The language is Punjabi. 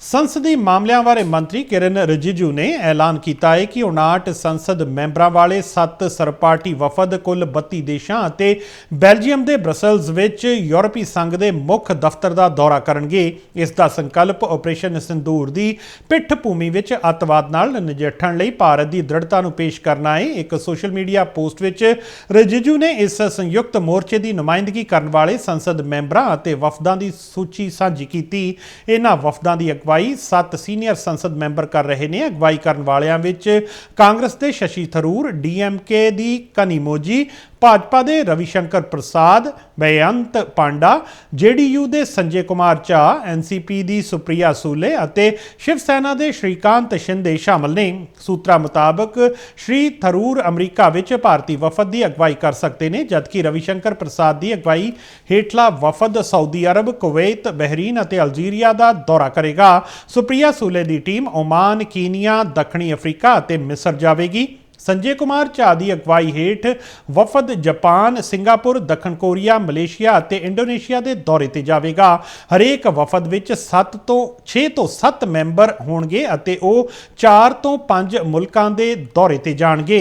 ਸੰਸਦੀ ਮਾਮਲਿਆਂ ਬਾਰੇ ਮੰਤਰੀ ਕਿਰਨ ਰਿਜਿਜੂ ਨੇ ਐਲਾਨ ਕੀਤਾ ਹੈ ਕਿ 59 ਸੰਸਦ ਮੈਂਬਰਾਂ ਵਾਲੇ 7 ਸਰਪਾਰਟੀ ਵਫਦ ਕੁੱਲ 32 ਦੇਸ਼ਾਂ ਅਤੇ ਬੈਲਜੀਅਮ ਦੇ ਬ੍ਰਸਲਜ਼ ਵਿੱਚ ਯੂਰਪੀ ਸੰਘ ਦੇ ਮੁੱਖ ਦਫ਼ਤਰ ਦਾ ਦੌਰਾ ਕਰਨਗੇ। ਇਸ ਦਾ ਸੰਕਲਪ ਆਪਰੇਸ਼ਨ ਸਿੰਦੂਰ ਦੀ ਪਿੱਠ ਭੂਮੀ ਵਿੱਚ ਅੱਤਵਾਦ ਨਾਲ ਨਜਿੱਠਣ ਲਈ ਭਾਰਤ ਦੀ ਦ੍ਰਿੜਤਾ ਨੂੰ ਪੇਸ਼ ਕਰਨਾ ਹੈ। ਇੱਕ ਸੋਸ਼ਲ ਮੀਡੀਆ ਪੋਸਟ ਵਿੱਚ ਰਿਜਿਜੂ ਨੇ ਇਸ ਸੰਯੁਕਤ ਮੋਰਚੇ ਦੀ ਨੁਮਾਇੰਦਗੀ ਕਰਨ ਵਾਲੇ ਸੰਸਦ ਮੈਂਬਰਾਂ ਅਤੇ ਵਫਦਾਂ ਦੀ ਸੂਚੀ ਸਾਂਝੀ ਕੀਤੀ। ਇਹਨਾਂ ਵਫਦਾਂ ਦੀ ਅਗਵਾਈ ਸੱਤ ਸੀਨੀਅਰ ਸੰਸਦ ਮੈਂਬਰ ਕਰ ਰਹੇ ਨੇ। ਅਗਵਾਈ ਕਰਨ ਵਾਲਿਆਂ ਵਿੱਚ ਕਾਂਗਰਸ ਦੇ ਸ਼ਸ਼ੀ ਥਰੂਰ ਡੀਐਮਕੇ ਦੀ ਕਨੀਮੋਜੀ ਭਾਜਪਾ ਦੇ ਰਵੀ ਸ਼ੰਕਰ ਪ੍ਰਸਾਦ, ਬੇਅੰਤ ਪਾਂਡਾ, ਜੇਡੀਯੂ ਦੇ ਸੰਜੇ ਕੁਮਾਰ ਝਾ ਐਨਸੀਪੀ ਦੀ ਸੁਪ੍ਰਿਆ ਸੂਲੇ ਅਤੇ ਸ਼ਿਵ ਸੈਨਾ ਦੇ ਸ਼੍ਰੀਕਾਂਤ ਸ਼ਿੰਦੇ ਸ਼ਾਮਲ ਨੇ। ਸੂਤਰਾਂ ਮੁਤਾਬਕ ਸ਼੍ਰੀ ਥਰੂਰ ਅਮਰੀਕਾ ਵਿੱਚ ਭਾਰਤੀ ਵਫਦ ਦੀ ਅਗਵਾਈ ਕਰ ਸਕਦੇ ਨੇ, ਜਦਕਿ ਰਵੀ ਸ਼ੰਕਰ ਪ੍ਰਸਾਦ ਦੀ ਅਗਵਾਈ ਹੇਠਲਾ ਵਫਦ ਸਾਊਦੀ ਅਰਬ, ਕੁਵੈਤ, ਬਹਿਰੀਨ ਅਤੇ ਅਲਜੀਰੀਆ ਦਾ ਦੌਰਾ ਕਰੇਗਾ। ਸੁਪ੍ਰਿਆ ਸੂਲੇ ਦੀ ਟੀਮ ਓਮਾਨ, ਕੀਨੀਆ, ਦੱਖਣੀ ਅਫਰੀਕਾ ਅਤੇ ਮਿਸਰ ਜਾਵੇਗੀ। ਸੰਜੇ ਕੁਮਾਰ ਝਾ ਦੀ ਅਗਵਾਈ ਹੇਠ ਵਫਦ ਜਾਪਾਨ, ਸਿੰਗਾਪੁਰ, ਦੱਖਣ ਕੋਰੀਆ, ਮਲੇਸ਼ੀਆ ਅਤੇ ਇੰਡੋਨੇਸ਼ੀਆ ਦੇ ਦੌਰੇ ਤੇ ਜਾਵੇਗਾ। ਹਰੇਕ ਵਫਦ ਵਿੱਚ 7 ਤੋਂ 6 ਤੋਂ 7 ਮੈਂਬਰ ਹੋਣਗੇ ਅਤੇ ਉਹ 4 ਤੋਂ 5 ਮੁਲਕਾਂ ਦੇ ਦੌਰੇ ਤੇ ਜਾਣਗੇ।